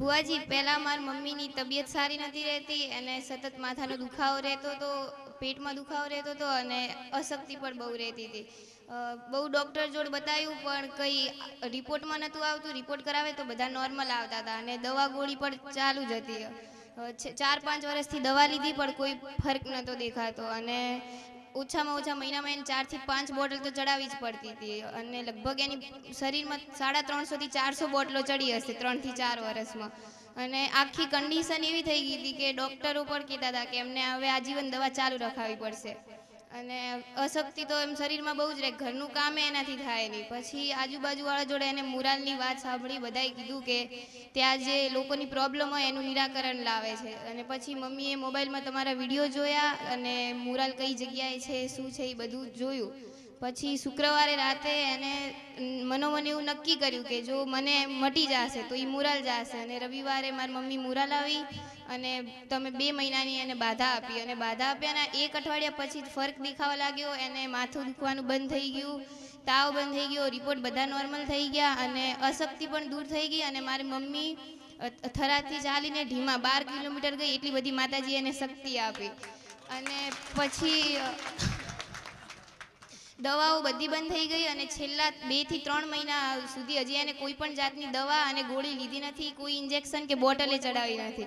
બુઆજી પહેલા મારી મમ્મીની તબિયત સારી નથી રહેતી અને સતત માથાનો દુખાવો રહેતો હતો પેટમાં દુખાવો રહેતો હતો અને અશક્તિ પણ બહુ રહેતી હતી. બહુ ડૉક્ટર જોડે બતાવ્યું, પણ કંઈ રિપોર્ટમાં નહોતું આવતું. રિપોર્ટ કરાવે તો બધા નોર્મલ આવતા હતા અને દવા ગોળી પણ ચાલુ જ હતી. ચાર પાંચ વર્ષથી દવા લીધી, પણ કોઈ ફરક નહોતો દેખાતો. અને ઓછામાં ઓછા મહિનામાં એને ચારથી પાંચ બોટલ તો ચડાવવી જ પડતી હતી. અને લગભગ એની શરીરમાં સાડા ત્રણસોથી ચારસો બોટલો ચડી હશે ત્રણથી ચાર વર્ષમાં. અને આખી કન્ડિશન એવી થઈ ગઈ હતી કે ડૉક્ટરો પણ કહેતા હતા કે એમને હવે આજીવન દવા ચાલુ રખાવી પડશે. અને અશક્તિ તો એમ શરીરમાં બહુ જ રહે. ઘરનું કામ એનાથી થાય નહીં. પછી આજુબાજુવાળા જોડે એને મુરાલની વાત સાંભળી બધાએ કીધું કે ત્યાં જે લોકોની પ્રોબ્લેમ હોય એનું નિરાકરણ લાવે છે. અને પછી મમ્મીએ મોબાઈલમાં તમારા વીડિયો જોયા અને મુરાલ કઈ જગ્યાએ છે, શું છે એ બધું જોયું. પછી શુક્રવારે રાતે એને મનોમન એવું નક્કી કર્યું કે જો મને મટી જશે તો એ મુરાલ જશે. અને રવિવારે મારી મમ્મી મુરાલ આવી અને તમે બે મહિનાની એને બાધા આપી. અને બાધા આપ્યાના એક અઠવાડિયા પછી ફરક દેખાવા લાગ્યો. એને માથું દુખવાનું બંધ થઈ ગયું. તાવ બંધ થઈ ગયો. રિપોર્ટ બધા નોર્મલ થઈ ગયા અને અશક્તિ પણ દૂર થઈ ગઈ. અને મારી મમ્મી થરાથી ચાલીને ઢીમા બાર કિલોમીટર ગઈ. એટલી બધી માતાજી એને શક્તિ આપી. અને પછી દવાઓ બધી બંધ થઈ ગઈ અને છેલ્લા બેથી ત્રણ મહિના સુધી હજી એને કોઈ પણ જાતની દવા અને ગોળી લીધી નથી કોઈ ઇન્જેક્શન કે બોટલે ચડાવી નથી.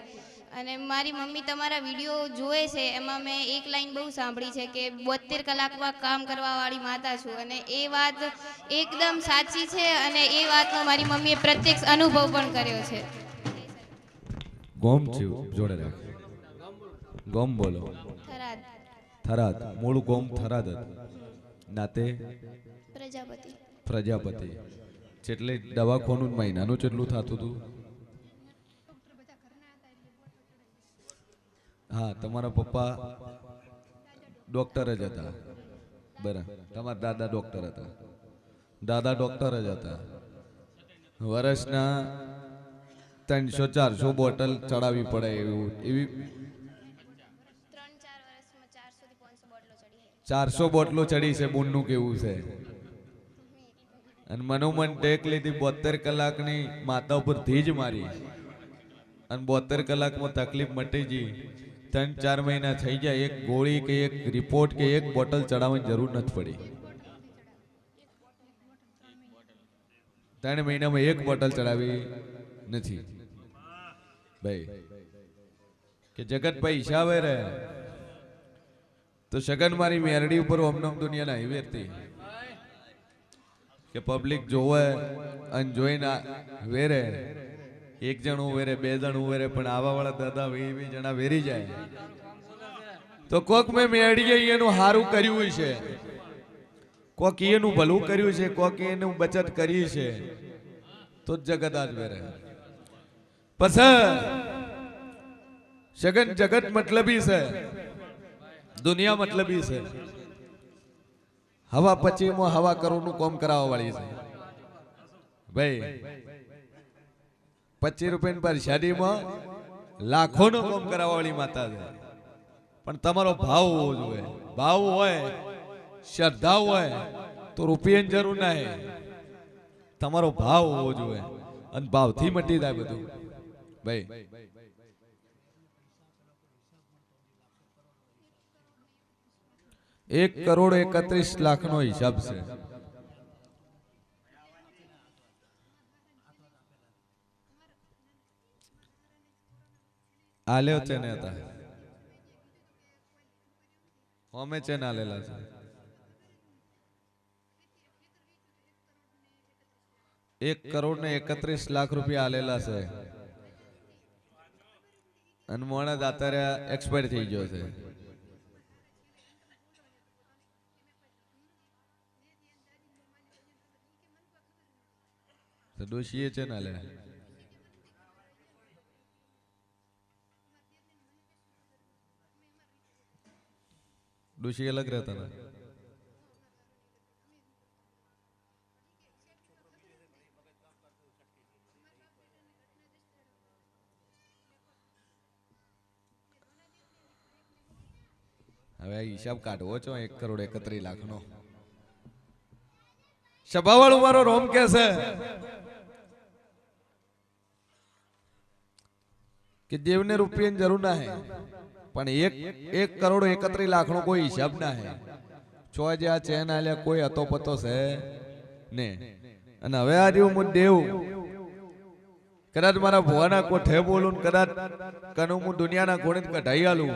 અને મારી મમ્મી તમારા વીડિયો જોવે છે એમાં મેં એક લાઈન બહુ સાંભળી છે કે બોતેર કલાકમાં કામ કરવાવાળી માતા છું. અને એ વાત એકદમ સાચી છે અને એ વાતનો મારી મમ્મીએ પ્રત્યક્ષ અનુભવ પણ કર્યો છે. ગોમ જોડે રાખ. ગોમ બોલો. થરાદ. થરાદ. મૂળ ગોમ થરાદ હતું. નાતે? પ્રજાપતિ. પ્રજાપતિ. જેટલે દવાખાનું મહિનાનું જેટલું થતું હતું હા તમારા પપ્પા ડોક્ટર જ હતા. બરાબર તમારા દાદા ડોક્ટર હતા. દાદા ડોક્ટર જ હતા. વર્ષના ત્રણસો ચારસો બોટલ ચડાવવી પડે એવું એવી ત્રણ ચાર વર્ષમાં ચારસો થી પાંચસો બોટલો ચડી ચારસો બોટલો ચડી છે બુનનું કેવું છે? અને મનોમન ટેક લીધી બોતેર કલાકની માતા ઉપર ધીજ મારી. અને બોતેર કલાકમાં તકલીફ મટી ગઈ. ત્રણ ચાર મહિના થઈ જાય એક ગોળી કે એક રિપોર્ટ કે એક બોટલ ચડાવવાની જરૂર નથી પડી. ત્રણ મહિનામાં એક બોટલ ચડાવી નથી. ભાઈ કે જગત પૈસા આવે રે તો સગન મારી મેરડી ઉપર ઓમનમ દુનિયા નહીં હતી કે પબ્લિક જોવે અને જોઈને વેરે. એક જણ ઉવેરે બે જણ ઉવેરે પણ આવા વાળા દાદા વી વી જણા વેરી જાય. તો કોક મેં મેળીએ એનું સારું કર્યું છે. કોક એનું ભલું કર્યું છે, કોક એનું બચત કરી છે. તો જગત આજ વેરે. પછ શગન જગત મતલબી છે. દુનિયા મતલબી છે. હવા પચીમાં હવા કરોડનું કોમ કરાવવા વાળી છે. ભાઈ, પચીસ રૂપિયાની પરસાદીમાં લાખોનું કોમ કરાવવા વાળી માતા છે પણ તમારો ભાવ હોવો જોઈએ. ભાવ હોય, શ્રદ્ધા હોય, તો રૂપિયાની જરૂર નહીં. તમારો ભાવ હોવો જોઈએ. અને ભાવથી મટી જાય બધું. ભાઈ એક કરોડ એકત્રીસ લાખ નો હિસાબ છે. આલ્યો છે ને હતા અમે છે ને આલેલા છે. એક કરોડ ને એકત્રીસ લાખ રૂપિયા આલેલા છે. અને મોણા અત્યારે એક્સપાયર થઈ ગયો છે. તો ડોશીએ છે ને લે ડોશી અલગ રહેતા ને હવે હિસાબ કાઢવો છો, એક કરોડ એકત્રીસ લાખ નો સભાવાળું મારો રોમ કે છે? કે દેવને રૂપિયાની જરૂર ના હે. પણ એક એક કરોડ એકત્રીસ લાખનો કોઈ હિસાબ ના હે. છો આ ચેન આલ્યા કોઈ હતો પતો છે? ને. અને હવે આ રહ્યું હું દેવ. કદાચ મારા ભુવાના કોઠે બોલું કદાચ કનું હું દુનિયાના કોણે કઢાઈ આલું.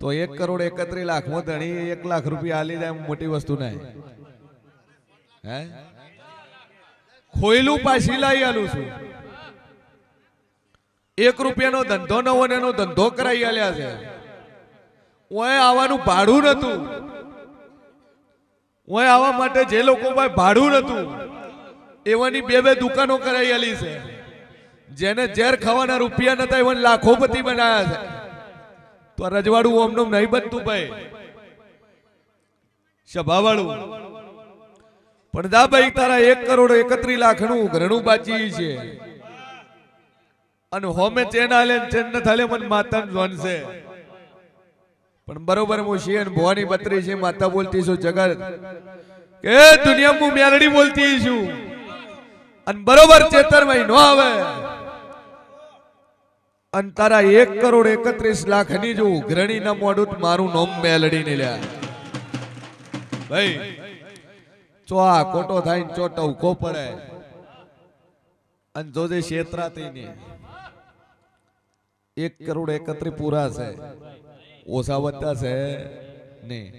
તો એક કરોડ એકત્રીસ લાખમાં ધણી એક લાખ રૂપિયા આલી જાય મોટી વસ્તુ નહીં હે. ખોયલું પાછી લાવી આલું છું. એક રૂપિયાનો ધંધો ને એનો ધંધો કરાવી આલ્યા છે. ઓય આવવાનું ભાડું નતું ઓય આવવા માટે જે લોકો પાસે ભાડું નતું એવાની બે બે દુકાનો કરાવી આલી છે. જેને ઝેર ખાવાના રૂપિયા નતા એવા લાખોપતિ બનાવ્યા છે. તો રજવાડું ઓમનું નહીં બનતું ભાઈ. સભાવાળું. પણ દા ભાઈ, તારા એક કરોડ એકત્રીસ લાખનું ઘરણું બાચી છે. અને હોમે ચેન આલે ચેન ન થાલે માતા જોનશે પણ બરોબર હું છીએ ને ભવાની બત્રી છે, માતા બોલતી છું જગત? કે દુનિયા હું મેલડી બોલતી છું. અને બરોબર ચેતરમાં નો આવે. અને તારા એક કરોડ એકત્રીસ લાખની જો ઉઘરણી ના મોડું મારું નોમ મેલડી ને લ્યા ભાઈ, ચો આ કોટો થાય ને ચો પડે. અને જોજે શેતરાતી ને એક કરોડ એકત્રી પૂરા છે. ઓછા વધતા છે? નહીં.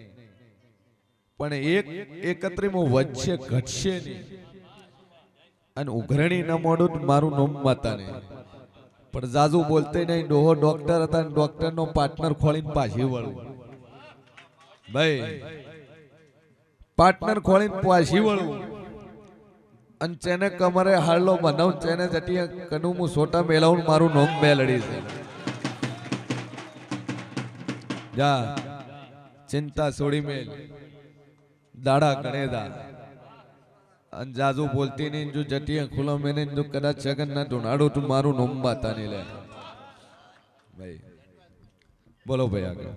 પણ એક એકત્રીમાં વધશે, ઘટશે નહીં. અને ઉઘરણી ન મોડું મારું નોમ માતા ને પણ જાજુ બોલતે નહીં, ડોહો ડોક્ટર હતા અને ડોક્ટર નો પાર્ટનર ખોલીને પાછી વળવું ભાઈ પાર્ટનર ખોલીને પાછી વળવું અને ચેને કમરે હાડલો બનાવ, ચેને જટી કનું હું સોટા મેલાવું મારું નોમ મેલડી છે. જા, ચિંતા છોડી મેલ. દાડા ગણેદા અને જાજુ બોલતી નહીં, જો જટીએ ખુલો મેને જો કદાચ છગન ના ઢોણાડો તું મારું નોમ બાતા નહીં લે. ભાઈ, બોલો ભાઈ આગળ.